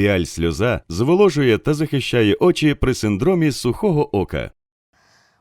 Піаль сльоза зволожує та захищає очі при синдромі сухого ока.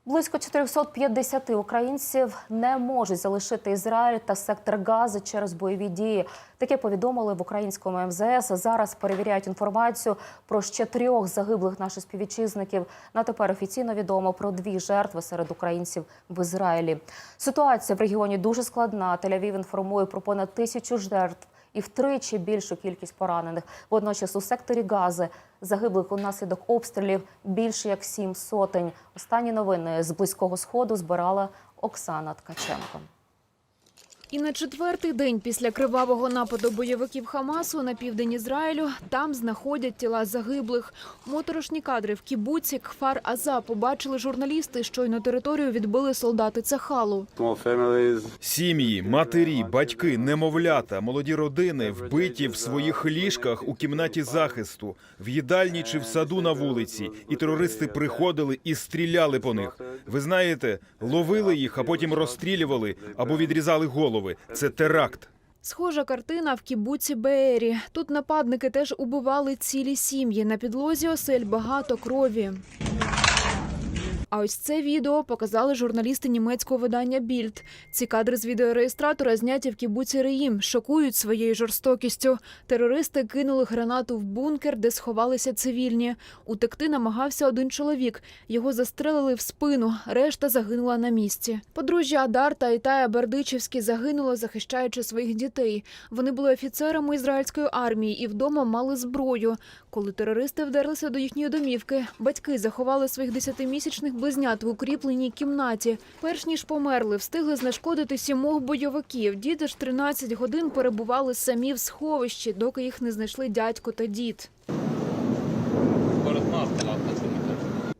Близько 450 українців не можуть залишити Ізраїль та сектор Гази через бойові дії. Таке повідомили в українському МЗС. Зараз перевіряють інформацію про ще трьох загиблих наших співвітчизників. На тепер офіційно відомо про дві жертви серед українців в Ізраїлі. Ситуація в регіоні дуже складна. Тель-Авів інформує про понад тисячу жертв і втричі більшу кількість поранених. Водночас у секторі Гази загиблих унаслідок обстрілів більше як сім сотень. Останні новини з близького сходу збирала Оксана Ткаченко. І на четвертий день після кривавого нападу бойовиків Хамасу на південь Ізраїлю там знаходять тіла загиблих. Моторошні кадри в кібуці Кфар Аза побачили журналісти. Щойно територію відбили солдати Цахалу. Сім'ї, матері, батьки, немовлята, молоді родини вбиті в своїх ліжках у кімнаті захисту, в їдальні чи в саду на вулиці. І терористи приходили і стріляли по них. Ви знаєте, ловили їх, а потім розстрілювали або відрізали голови. Це теракт. Схожа картина в кібуці Беері. Тут нападники теж убивали цілі сім'ї. На підлозі осель багато крові. А ось це відео показали журналісти німецького видання Більд. Ці кадри з відеореєстратора зняті в кібуці Реїм, шокують своєю жорстокістю. Терористи кинули гранату в бункер, де сховалися цивільні. Утекти намагався один чоловік. Його застрелили в спину. Решта загинула на місці. Подружжя Адар та Ітая Бердичевські загинуло, захищаючи своїх дітей. Вони були офіцерами ізраїльської армії і вдома мали зброю. Коли терористи вдерлися до їхньої домівки, батьки заховали своїх десятимісячних близнят в укріпленій кімнаті. Перш ніж померли, встигли знешкодити сімох бойовиків. Діти ж 13 годин перебували самі в сховищі, доки їх не знайшли дядько та дід.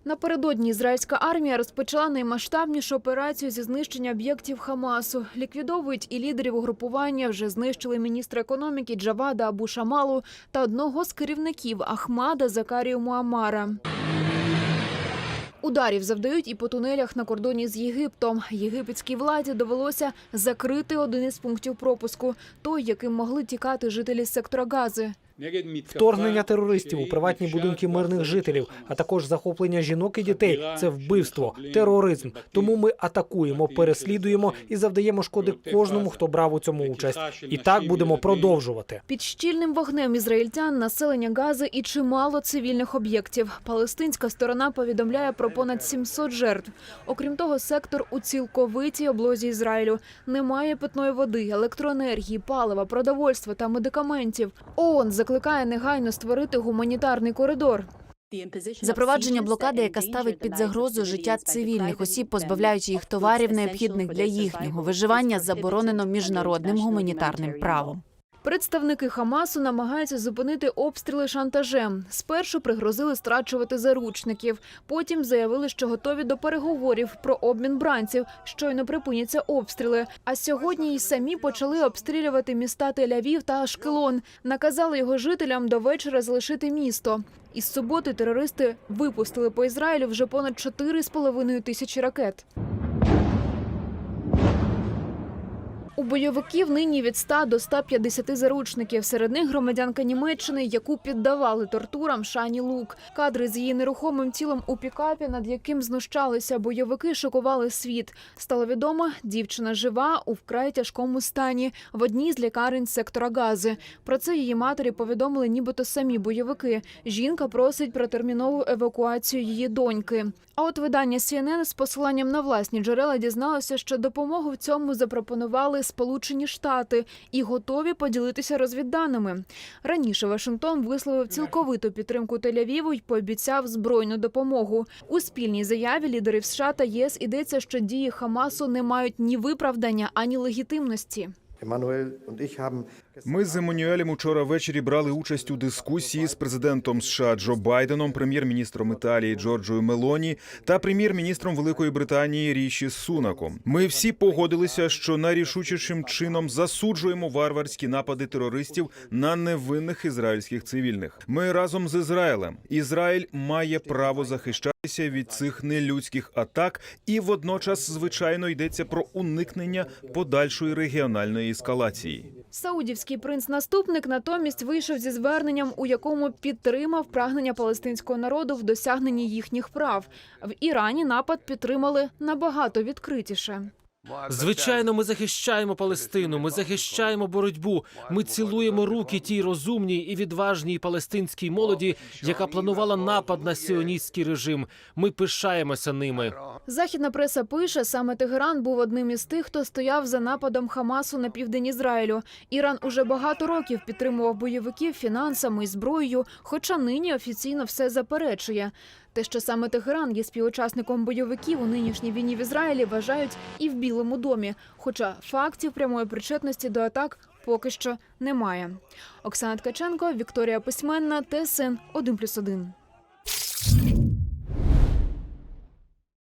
Напередодні ізраїльська армія розпочала наймасштабнішу операцію зі знищення об'єктів Хамасу. Ліквідовують і лідерів угрупування. Вже знищили міністра економіки Джавада Абу Шамалу та одного з керівників Ахмада Закарію Муамара. Ударів завдають і по тунелях на кордоні з Єгиптом. Єгипетській владі довелося закрити один із пунктів пропуску, той, яким могли тікати жителі сектора Гази. Вторгнення терористів у приватні будинки мирних жителів, а також захоплення жінок і дітей це вбивство, тероризм. Тому ми атакуємо, переслідуємо і завдаємо шкоди кожному, хто брав у цьому участь. І так будемо продовжувати. Під щільним вогнем ізраїльтян населення Гази і чимало цивільних об'єктів. Палестинська сторона повідомляє про понад 700 жертв. Окрім того, сектор у цілковитій облозі Ізраїлю немає питної води, електроенергії, палива, продовольства та медикаментів. ООН закликає негайно створити гуманітарний коридор. Запровадження блокади, яка ставить під загрозу життя цивільних осіб, позбавляючи їх товарів, необхідних для їхнього виживання, заборонено міжнародним гуманітарним правом. Представники Хамасу намагаються зупинити обстріли шантажем. Спершу пригрозили страчувати заручників, потім заявили, що готові до переговорів про обмін бранців, щойно припиняться обстріли. А сьогодні й самі почали обстрілювати міста Тель-Авів та Ашкелон. Наказали його жителям до вечора залишити місто. Із суботи терористи випустили по Ізраїлю вже понад 4,5 тисячі ракет. У бойовиків нині від 100 до 150 заручників. Серед них громадянка Німеччини, яку піддавали тортурам Шані Лук. Кадри з її нерухомим тілом у пікапі, над яким знущалися бойовики, шокували світ. Стало відомо, дівчина жива у вкрай тяжкому стані в одній з лікарень сектора Гази. Про це її матері повідомили, нібито самі бойовики. Жінка просить про термінову евакуацію її доньки. А от видання CNN з посиланням на власні джерела дізналося, що допомогу в цьому запропонували Сполучені Штати і готові поділитися розвідданими. Раніше Вашингтон висловив цілковиту підтримку Тель-Авіву й пообіцяв збройну допомогу. У спільній заяві лідерів США та ЄС ідеться, що дії Хамасу не мають ні виправдання, ані легітимності. Ми з Еммануелем учора ввечері брали участь у дискусії з президентом США Джо Байденом, прем'єр-міністром Італії Джорджою Мелоні та прем'єр-міністром Великої Британії Ріші Сунаком. Ми всі погодилися, що найрішучішим чином засуджуємо варварські напади терористів на невинних ізраїльських цивільних. Ми разом з Ізраїлем. Ізраїль має право захищатися від цих нелюдських атак, і водночас, звичайно, йдеться про уникнення подальшої регіональної ескалації. Саудівський принц-наступник натомість вийшов зі зверненням, у якому підтримав прагнення палестинського народу в досягненні їхніх прав. В Ірані напад підтримали набагато відкритіше. Звичайно, ми захищаємо Палестину. Ми захищаємо боротьбу. Ми цілуємо руки тій розумній і відважній палестинській молоді, яка планувала напад на сіоністський режим. Ми пишаємося ними. Західна преса пише, саме Тегеран був одним із тих, хто стояв за нападом Хамасу на південь Ізраїлю. Іран уже багато років підтримував бойовиків фінансами і зброєю, хоча нині офіційно все заперечує. Те, що саме Тегеран є співучасником бойовиків у нинішній війні в Ізраїлі, вважають і в Білому домі. Хоча фактів прямої причетності до атак поки що немає. Оксана Ткаченко, Вікторія Письменна, ТСН 1+,1.